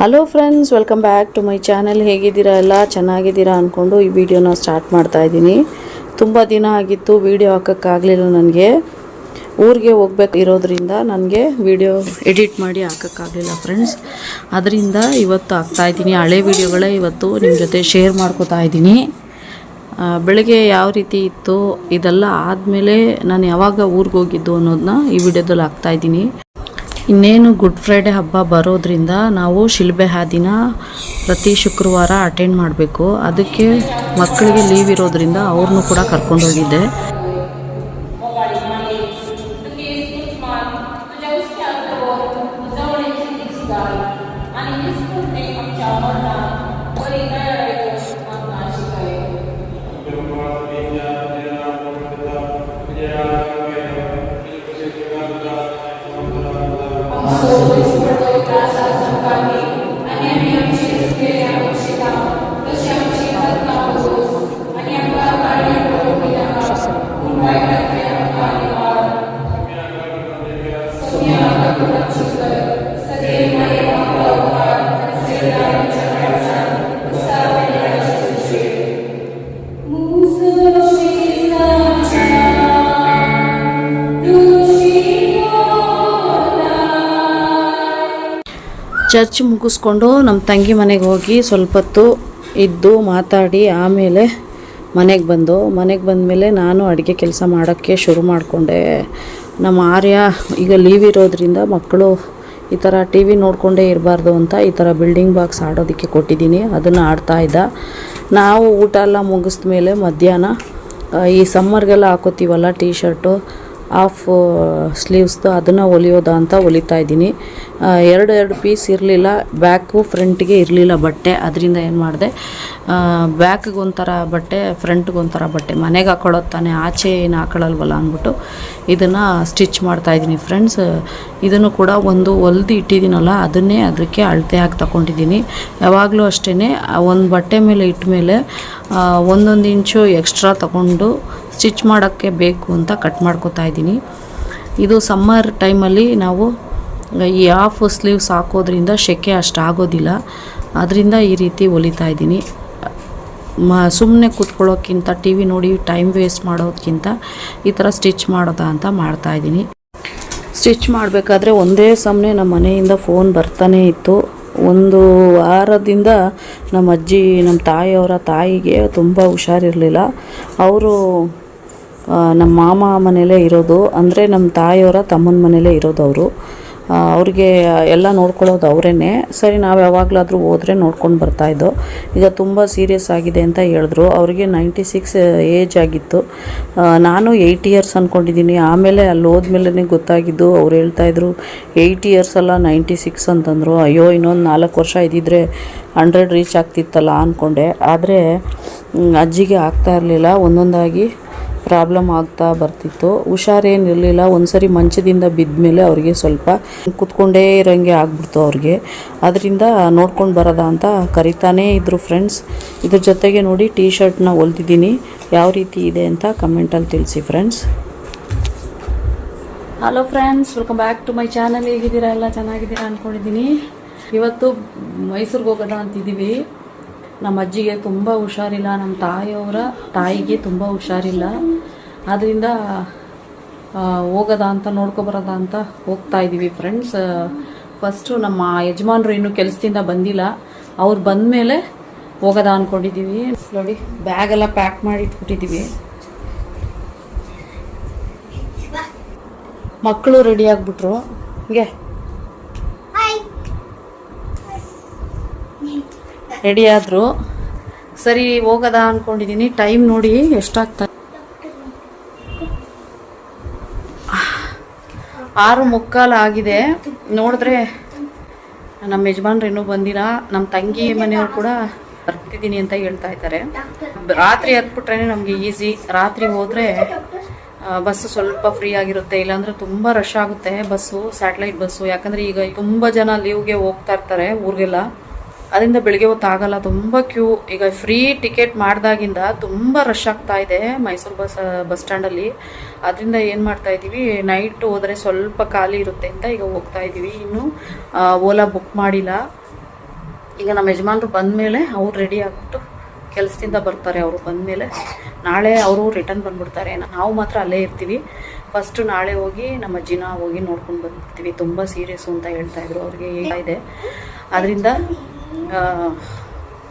Hello friends welcome back to my channel ಹೇಗಿದ್ದೀರಾ ಎಲ್ಲ? ಚೆನ್ನಾಗಿದ್ದೀರಾ ಅಂದ್ಕೊಂಡು ಈ ವಿಡಿಯೋನ ಸ್ಟಾರ್ಟ್ ಮಾಡ್ತಾ ಇದ್ದೀನಿ. ತುಂಬ ದಿನ ಆಗಿತ್ತು ವಿಡಿಯೋ ಹಾಕೋಕ್ಕಾಗಲಿಲ್ಲ ನನಗೆ. ಊರಿಗೆ ಹೋಗ್ಬೇಕು ಇರೋದ್ರಿಂದ ನನಗೆ ವಿಡಿಯೋ ಎಡಿಟ್ ಮಾಡಿ ಹಾಕೋಕ್ಕಾಗಲಿಲ್ಲ ಫ್ರೆಂಡ್ಸ್ ಅದರಿಂದ ಇವತ್ತು ಹಾಕ್ತಾಯಿದ್ದೀನಿ ಹಳೆ ವಿಡಿಯೋಗಳೇ ಇವತ್ತು ನಿಮ್ಮ ಜೊತೆ ಶೇರ್ ಮಾಡ್ಕೋತಾ ಇದ್ದೀನಿ. ಬೆಳಗ್ಗೆ ಯಾವ ರೀತಿ ಇತ್ತು, ಇದೆಲ್ಲ ಆದಮೇಲೆ ನಾನು ಯಾವಾಗ ಊರಿಗೆ ಹೋಗಿದ್ದು ಅನ್ನೋದನ್ನ ಈ ವಿಡಿಯೋದಲ್ಲಿ ಹಾಕ್ತಾಯಿದ್ದೀನಿ ಇನ್ನೇನು ಗುಡ್ ಫ್ರೈಡೆ ಹಬ್ಬ ಬರೋದ್ರಿಂದ ನಾವು ಶಿಲ್ಬೆ ಹಾದಿನ ಪ್ರತಿ ಶುಕ್ರವಾರ ಅಟೆಂಡ್ ಮಾಡಬೇಕು. ಅದಕ್ಕೆ ಮಕ್ಕಳಿಗೆ ಲೀವ್ ಇರೋದ್ರಿಂದ ಅವ್ರನ್ನೂ ಕೂಡ ಕರ್ಕೊಂಡು ಹೋಗಿದ್ದೆ. ಚರ್ಚ್ ಮುಗಿಸ್ಕೊಂಡು ನಮ್ಮ ತಂಗಿ ಮನೆಗೆ ಹೋಗಿ ಸ್ವಲ್ಪ ಹೊತ್ತು ಇದ್ದು ಮಾತಾಡಿ ಆಮೇಲೆ ಮನೆಗೆ ಬಂದು, ಮನೆಗೆ ಬಂದಮೇಲೆ ನಾನು ಅಡುಗೆ ಕೆಲಸ ಮಾಡೋಕ್ಕೆ ಶುರು ಮಾಡಿಕೊಂಡೆ. ನಮ್ಮ ಆರ್ಯ ಈಗ ಲೀವ್ ಇರೋದ್ರಿಂದ ಮಕ್ಕಳು ಈ ಥರ ಟಿ ವಿ ನೋಡಿಕೊಂಡೇ ಇರಬಾರ್ದು ಅಂತ ಈ ಥರ ಬಿಲ್ಡಿಂಗ್ ಬಾಕ್ಸ್ ಆಡೋದಕ್ಕೆ ಕೊಟ್ಟಿದ್ದೀನಿ, ಅದನ್ನು ಆಡ್ತಾ ಇದ್ದ. ನಾವು ಊಟ ಎಲ್ಲ ಮುಗಿಸ್ದ ಮೇಲೆ ಮಧ್ಯಾಹ್ನ ಈ ಸಮ್ಮರ್ಗೆಲ್ಲ ಹಾಕೋತೀವಲ್ಲ ಟೀ ಶರ್ಟು ಆಫ್ ಸ್ಲೀವ್ಸ್ದು ಅದನ್ನು ಹೊಲಿಯೋದ ಅಂತ ಹೊಲಿತಾ ಇದ್ದೀನಿ. ಎರಡು ಎರಡು ಪೀಸ್ ಇರಲಿಲ್ಲ ಬ್ಯಾಕು ಫ್ರಂಟ್ಗೆ ಇರಲಿಲ್ಲ ಬಟ್ಟೆ, ಅದರಿಂದ ಏನು ಮಾಡಿದೆ? ಬ್ಯಾಕ್ಗೆ ಒಂಥರ ಬಟ್ಟೆ ಫ್ರಂಟ್ಗೆ ಒಂಥರ ಬಟ್ಟೆ. ಮನೆಗೆ ಹಾಕೊಳ್ಳೋದು ತಾನೇ, ಆಚೆ ಏನು ಹಾಕೊಳ್ಳಲ್ವಲ್ಲ ಅಂದ್ಬಿಟ್ಟು ಇದನ್ನು ಸ್ಟಿಚ್ ಮಾಡ್ತಾಯಿದ್ದೀನಿ ಫ್ರೆಂಡ್ಸ್ ಇದನ್ನು ಕೂಡ ಒಂದು ಹೊಲ್ದು ಇಟ್ಟಿದ್ದೀನಲ್ಲ, ಅದನ್ನೇ ಅದಕ್ಕೆ ಅಳತೆ ಹಾಕಿ ತಗೊಂಡಿದ್ದೀನಿ. ಯಾವಾಗಲೂ ಅಷ್ಟೇ ಒಂದು ಬಟ್ಟೆ ಮೇಲೆ ಇಟ್ಟ ಮೇಲೆ ಒಂದೊಂದು ಇಂಚು ಎಕ್ಸ್ಟ್ರಾ ತಗೊಂಡು ಸ್ಟಿಚ್ ಮಾಡೋಕ್ಕೆ ಬೇಕು ಅಂತ ಕಟ್ ಮಾಡ್ಕೊತಾ ಇದ್ದೀನಿ. ಇದು ಸಮ್ಮರ್ ಟೈಮಲ್ಲಿ ನಾವು ಈ ಆಫ್ ಸ್ಲೀವ್ಸ್ ಹಾಕೋದ್ರಿಂದ ಶೆಕೆ ಅಷ್ಟು ಆಗೋದಿಲ್ಲ. ಅದರಿಂದ ಈ ರೀತಿ ಹೊಲಿತಾ ಇದ್ದೀನಿ. ಮ ಸುಮ್ಮನೆ ಕೂತ್ಕೊಳ್ಳೋಕ್ಕಿಂತ ಟಿ ವಿ ನೋಡಿ ಟೈಮ್ ವೇಸ್ಟ್ ಮಾಡೋದಕ್ಕಿಂತ ಈ ಥರ ಸ್ಟಿಚ್ ಮಾಡೋದಾ ಅಂತ ಮಾಡ್ತಾಯಿದ್ದೀನಿ ಸ್ಟಿಚ್ ಮಾಡಬೇಕಾದ್ರೆ ಒಂದೇ ಸಮನೆ ನಮ್ಮ ಮನೆಯಿಂದ ಫೋನ್ ಬರ್ತಾನೇ ಇತ್ತು. ಒಂದು ವಾರದಿಂದ ನಮ್ಮ ಅಜ್ಜಿ, ನಮ್ಮ ತಾಯಿಯವರ ತಾಯಿಗೆ ತುಂಬ ಹುಷಾರಿರಲಿಲ್ಲ. ಅವರು ನಮ್ಮ ಮಾಮ ಮನೇಲೇ ಇರೋದು. ಅಂದರೆ ನಮ್ಮ ತಾಯಿಯವರ ತಮ್ಮನ ಮನೇಲೇ ಇರೋದು ಅವರು. ಅವ್ರಿಗೆ ಎಲ್ಲ ನೋಡ್ಕೊಳ್ಳೋದು ಅವರೇ ಸರಿ, ನಾವು ಯಾವಾಗಲಾದರೂ ಹೋದರೆ ನೋಡ್ಕೊಂಡು ಬರ್ತಾಯಿದ್ದೋ ಈಗ ತುಂಬ ಸೀರಿಯಸ್ ಆಗಿದೆ ಅಂತ ಹೇಳಿದ್ರು. ಅವರಿಗೆ ನೈಂಟಿ ಸಿಕ್ಸ್ ಏಜ್ ಆಗಿತ್ತು ನಾನು ಏಯ್ಟಿ ಇಯರ್ಸ್ ಅಂದ್ಕೊಂಡಿದ್ದೀನಿ ಆಮೇಲೆ ಅಲ್ಲಿ ಹೋದ್ಮೇಲೇ ಗೊತ್ತಾಗಿದ್ದು, ಅವ್ರು ಹೇಳ್ತಾಯಿದ್ರು ಏಯ್ಟಿ ಇಯರ್ಸ್ ಅಲ್ಲ ನೈಂಟಿ ಸಿಕ್ಸ್ ಅಂತಂದರು. ಅಯ್ಯೋ, ಇನ್ನೊಂದು ನಾಲ್ಕು ವರ್ಷ ಇದ್ದಿದ್ರೆ ಹಂಡ್ರೆಡ್ ರೀಚ್ ಆಗ್ತಿತ್ತಲ್ಲ ಅಂದ್ಕೊಂಡೆ ಆದರೆ ಅಜ್ಜಿಗೆ ಆಗ್ತಾ ಇರಲಿಲ್ಲ. ಒಂದೊಂದಾಗಿ ಪ್ರಾಬ್ಲಮ್ ಆಗ್ತಾ ಬರ್ತಿತ್ತು. ಹುಷಾರೇನಿರಲಿಲ್ಲ ಒಂದ್ಸರಿ ಮಂಚದಿಂದ ಬಿದ್ದ ಮೇಲೆ ಅವರಿಗೆ ಸ್ವಲ್ಪ ಕುತ್ಕೊಂಡೇ ಇರೋಂಗೆ ಆಗ್ಬಿಡ್ತು ಅವ್ರಿಗೆ. ಅದರಿಂದ ನೋಡ್ಕೊಂಡು ಬರೋದ ಅಂತ ಕರಿತಾನೇ ಇದ್ರು ಫ್ರೆಂಡ್ಸ್ ಇದ್ರ ಜೊತೆಗೆ ನೋಡಿ ಟೀ ಶರ್ಟ್ನ ಹೊಲ್ದಿದ್ದೀನಿ. ಯಾವ ರೀತಿ ಇದೆ ಅಂತ ಕಮೆಂಟಲ್ಲಿ ತಿಳಿಸಿ friends hello friends welcome back to my channel ಹೇಗಿದ್ದೀರಾ? ಎಲ್ಲ ಚೆನ್ನಾಗಿದ್ದೀರಾ ಅಂದ್ಕೊಂಡಿದ್ದೀನಿ ಇವತ್ತು ಮೈಸೂರಿಗೆ ಹೋಗೋಣ ಅಂತಿದ್ದೀವಿ. ನಮ್ಮ ಅಜ್ಜಿಗೆ ತುಂಬ ಹುಷಾರಿಲ್ಲ ನಮ್ಮ ತಾಯಿಯವರ ತಾಯಿಗೆ ತುಂಬ ಹುಷಾರಿಲ್ಲ. ಆದ್ದರಿಂದ ಹೋಗದ ಅಂತ ನೋಡ್ಕೊಬರೋದ ಅಂತ ಹೋಗ್ತಾ ಇದ್ದೀವಿ ಫ್ರೆಂಡ್ಸ್ ಫಸ್ಟು ನಮ್ಮ ಯಜಮಾನ್ರು ಇನ್ನೂ ಕೆಲಸದಿಂದ ಬಂದಿಲ್ಲ. ಅವ್ರು ಬಂದಮೇಲೆ ಹೋಗೋದ ಅಂದ್ಕೊಂಡಿದ್ದೀವಿ ನೋಡಿ ಬ್ಯಾಗೆಲ್ಲ ಪ್ಯಾಕ್ ಮಾಡಿ ಇಟ್ಬಿಟ್ಟಿದ್ದೀವಿ ಮಕ್ಕಳು ರೆಡಿ ಆಗಿಬಿಟ್ರು. ಹಿಂಗೆ. ರೆಡಿ ಆದರು. ಸರಿ, ಹೋಗೋದ ಅಂದ್ಕೊಂಡಿದ್ದೀನಿ ಟೈಮ್ ನೋಡಿ ಎಷ್ಟಾಗ್ತಾ ಆರು ಮುಕ್ಕಾಲು ಆಗಿದೆ. ನೋಡಿದ್ರೆ ನಮ್ಮ ಯಜಮಾನ್ರು ಇನ್ನೂ ಬಂದಿಲ್ಲ. ನಮ್ಮ ತಂಗಿ ಮನೆಯವ್ರು ಕೂಡ ಬರ್ತಿದ್ದೀನಿ ಅಂತ ಹೇಳ್ತಾ ಇದ್ದಾರೆ. ರಾತ್ರಿ ಹತ್ಬಿಟ್ರೆ ನಮಗೆ ಈಸಿ. ರಾತ್ರಿ ಹೋದರೆ ಬಸ್ಸು ಸ್ವಲ್ಪ ಫ್ರೀ ಆಗಿರುತ್ತೆ. ಇಲ್ಲಾಂದ್ರೆ ತುಂಬ ರಶ್ ಆಗುತ್ತೆ. Bus satellite bus. ಯಾಕಂದ್ರೆ ಈಗ ತುಂಬ ಜನ ಲೀವ್ಗೆ ಹೋಗ್ತಾ ಇರ್ತಾರೆ ಊರಿಗೆಲ್ಲ. ಅದರಿಂದ ಬೆಳಿಗ್ಗೆ ಹೊತ್ತು ಆಗಲ್ಲ. ತುಂಬ ಕ್ಯೂ ಈಗ ಫ್ರೀ ಟಿಕೆಟ್ ಮಾಡಿದಾಗಿಂದ ತುಂಬ ರಶ್ ಆಗ್ತಾ ಇದೆ ಮೈಸೂರು ಬಸ್ ಬಸ್ ಸ್ಟ್ಯಾಂಡಲ್ಲಿ ಅದರಿಂದ ಏನು ಮಾಡ್ತಾ ಇದ್ದೀವಿ ನೈಟ್ ಹೋದರೆ ಸ್ವಲ್ಪ ಖಾಲಿ ಇರುತ್ತೆ ಅಂತ ಈಗ ಹೋಗ್ತಾ ಇದ್ದೀವಿ. ಇನ್ನು ಓಲಾ ಬುಕ್ ಮಾಡಿಲ್ಲ. ಈಗ ನಮ್ಮ ಯಜಮಾನ್ರು ಬಂದಮೇಲೆ ಅವ್ರು ರೆಡಿ ಆಗ್ಬಿಟ್ಟು ಕೆಲಸದಿಂದ ಬರ್ತಾರೆ ಅವರು ಬಂದಮೇಲೆ. ನಾಳೆ ಅವರು ರಿಟರ್ನ್ ಬಂದ್ಬಿಡ್ತಾರೆ. ನಾವು ಮಾತ್ರ ಅಲ್ಲೇ ಇರ್ತೀವಿ. ಫಸ್ಟು ನಾಳೆ ಹೋಗಿ ನಮ್ಮ ಅಜ್ಜಿನ ಹೋಗಿ ನೋಡ್ಕೊಂಡು ಬಂದ್ಬಿಡ್ತೀವಿ. ತುಂಬ ಸೀರಿಯಸ್ಸು ಅಂತ ಹೇಳ್ತಾ ಇದ್ರು. ಅವ್ರಿಗೆ ಇದೆ? ಅದರಿಂದ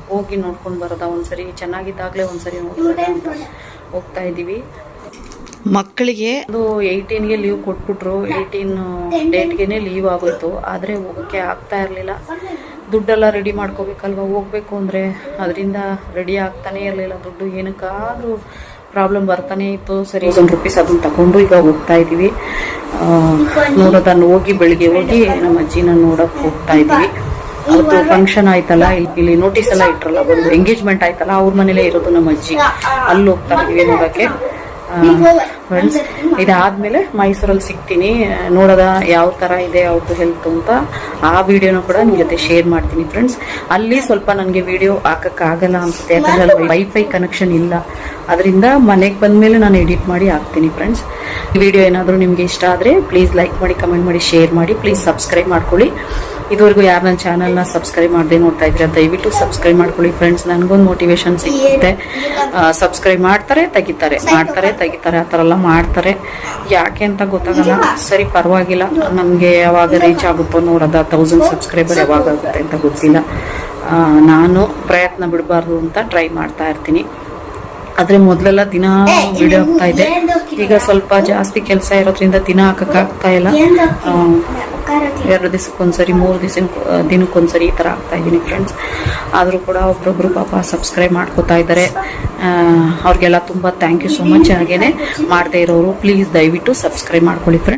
ಹೋಗಿ ನೋಡ್ಕೊಂಡು ಬರೋದ ಒಂದ್ಸರಿ ಚೆನ್ನಾಗಿದ್ದಾಗಲೇ ಒಂದ್ಸರಿ ಹೋಗ್ತಾ ಇದ್ದೀವಿ. ಮಕ್ಕಳಿಗೆ ಅದು ಏಯ್ಟೀನ್ಗೆ ಲೀವ್ ಕೊಟ್ಬಿಟ್ರು. ಏಯ್ಟೀನ್ ಡೇಟ್ಗೆ ಲೀವ್ ಆಗೋಯ್ತು. ಆದರೆ ಹೋಗೋಕ್ಕೆ ಆಗ್ತಾ ಇರಲಿಲ್ಲ. ದುಡ್ಡೆಲ್ಲ ರೆಡಿ ಮಾಡ್ಕೋಬೇಕಲ್ವ? ಹೋಗ್ಬೇಕು ಅಂದರೆ ಅದರಿಂದ ರೆಡಿ ಆಗ್ತಾನೆ ಇರಲಿಲ್ಲ. ದುಡ್ಡು ಏನಕ್ಕಾದ್ರೂ ಪ್ರಾಬ್ಲಮ್ ಬರ್ತಾನೆ ಇತ್ತು. ಸರಿ ಒಂದು ರುಪೀಸ್ ಅದನ್ನು ತಗೊಂಡು ಈಗ ಹೋಗ್ತಾ ಇದ್ದೀವಿ. ನೋಡೋದನ್ನು ಹೋಗಿ ಬೆಳಿಗ್ಗೆ ಹೋಗಿ ನಮ್ಮ ಅಜ್ಜಿನ ನೋಡಕ್ಕೆ ಹೋಗ್ತಾ ಇದ್ದೀವಿ. ಅವತ್ತು ಫಂಕ್ಷನ್ ಆಯ್ತಲ್ಲ ಇಲ್ಲಿ ನೋಟಿಸ್ ಎಲ್ಲ ಇಟ್ರಲ್ಲ ಒಂದು ಎಂಗೇಜ್ಮೆಂಟ್ ಆಯ್ತಲ್ಲ ಅವ್ರ ಮನೇಲೇ ಇರೋದು ನಮ್ಮ ಅಜ್ಜಿ. ಅಲ್ಲಿ ಹೋಗ್ತಾರೆ ಇದೀವಿ ನೋಡಕ್ಕೆ ಫ್ರೆಂಡ್ಸ್ ಇದಾದ್ಮೇಲೆ ಮೈಸೂರಲ್ಲಿ ಸಿಗ್ತೀನಿ. ನೋಡೋದ ಯಾವ ತರ ಇದೆ ಅವ್ರದ್ದು ಹೆಲ್ತ್ ಅಂತ ಆ ವಿಡಿಯೋನು ಕೂಡ ನಿಮ್ಮ ಜೊತೆ ಶೇರ್ ಮಾಡ್ತೀನಿ ಫ್ರೆಂಡ್ಸ್ ಅಲ್ಲಿ ಸ್ವಲ್ಪ ನನಗೆ ವಿಡಿಯೋ ಹಾಕಕ್ಕಾಗಲ್ಲ ಅನ್ಸುತ್ತೆ. ಯಾಕಂದ್ರೆ ಅಲ್ಲಿ ವೈಫೈ ಕನೆಕ್ಷನ್ ಇಲ್ಲ. ಅದರಿಂದ ಮನೆಗೆ ಬಂದಮೇಲೆ ನಾನು ಎಡಿಟ್ ಮಾಡಿ ಹಾಕ್ತೀನಿ ಫ್ರೆಂಡ್ಸ್ ವಿಡಿಯೋ ಏನಾದರೂ ನಿಮಗೆ ಇಷ್ಟ ಆದರೆ ಪ್ಲೀಸ್ ಲೈಕ್ ಮಾಡಿ ಕಮೆಂಟ್ ಮಾಡಿ ಶೇರ್ ಮಾಡಿ. ಪ್ಲೀಸ್ ಸಬ್ಸ್ಕ್ರೈಬ್ ಮಾಡ್ಕೊಳ್ಳಿ. ಇದುವರೆಗೂ ಯಾರು ನನ್ನ ಚಾನಲ್ನ ಸಬ್ಸ್ಕ್ರೈಬ್ ಮಾಡದೆ ನೋಡ್ತಾ ಇದ್ರೆ ದಯವಿಟ್ಟು ಸಬ್ಸ್ಕ್ರೈಬ್ ಮಾಡ್ಕೊಳ್ಳಿ ಫ್ರೆಂಡ್ಸ್ ನನಗೊಂದು ಮೋಟಿವೇಶನ್ ಸಿಗುತ್ತೆ. ಸಬ್ಸ್ಕ್ರೈಬ್ ಮಾಡ್ತಾರೆ, ತೆಗಿತಾರೆ. ಮಾಡ್ತಾರೆ, ತೆಗಿತಾರೆ, ಆ ಥರ ಎಲ್ಲ ಮಾಡ್ತಾರೆ. ಯಾಕೆ ಅಂತ ಗೊತ್ತಾಗಲ್ಲ. ಸರಿ, ಪರವಾಗಿಲ್ಲ. ನಮಗೆ ಯಾವಾಗ ರೀಚ್ ಆಗುತ್ತೋ ನೋಡೋದ ತೌಸಂಡ್ ಸಬ್ಸ್ಕ್ರೈಬರ್ ಯಾವಾಗ ಆಗುತ್ತೆ ಅಂತ ಗೊತ್ತಿಲ್ಲ. ನಾನು ಪ್ರಯತ್ನ ಬಿಡಬಾರ್ದು ಅಂತ ಟ್ರೈ ಮಾಡ್ತಾ ಇರ್ತೀನಿ. ಆದರೆ ಮೊದಲೆಲ್ಲ ದಿನ ವಿಡಿಯೋ ಹಾಕ್ತಾ ಇದೆ ಈಗ ಸ್ವಲ್ಪ ಜಾಸ್ತಿ ಕೆಲಸ ಇರೋದ್ರಿಂದ ದಿನ ಹಾಕಕ್ಕಾಗ್ತಾ ಇಲ್ಲ. ಎರಡು ದಿವಸಕ್ಕೊಂದ್ಸರಿ ಮೂರು ದಿವಸ ದಿನಕ್ಕೊಂದ್ಸರಿ ಈ ಥರ ಆಗ್ತಾ ಇದ್ದೀನಿ ಫ್ರೆಂಡ್ಸ್ ಆದರೂ ಕೂಡ ಒಬ್ಬೊಬ್ಬರು ಪಾಪ ಸಬ್ಸ್ಕ್ರೈಬ್ ಮಾಡ್ಕೋತಾ ಇದ್ದಾರೆ. ಅವ್ರಿಗೆಲ್ಲ ತುಂಬ ಥ್ಯಾಂಕ್ ಯು ಸೊ ಮಚ್ ಹಾಗೇನೆ ಮಾಡದೇ ಇರೋರು ಪ್ಲೀಸ್ ದಯವಿಟ್ಟು ಸಬ್ಸ್ಕ್ರೈಬ್ ಮಾಡ್ಕೊಳ್ಳಿ ಫ್ರೆಂಡ್ಸ್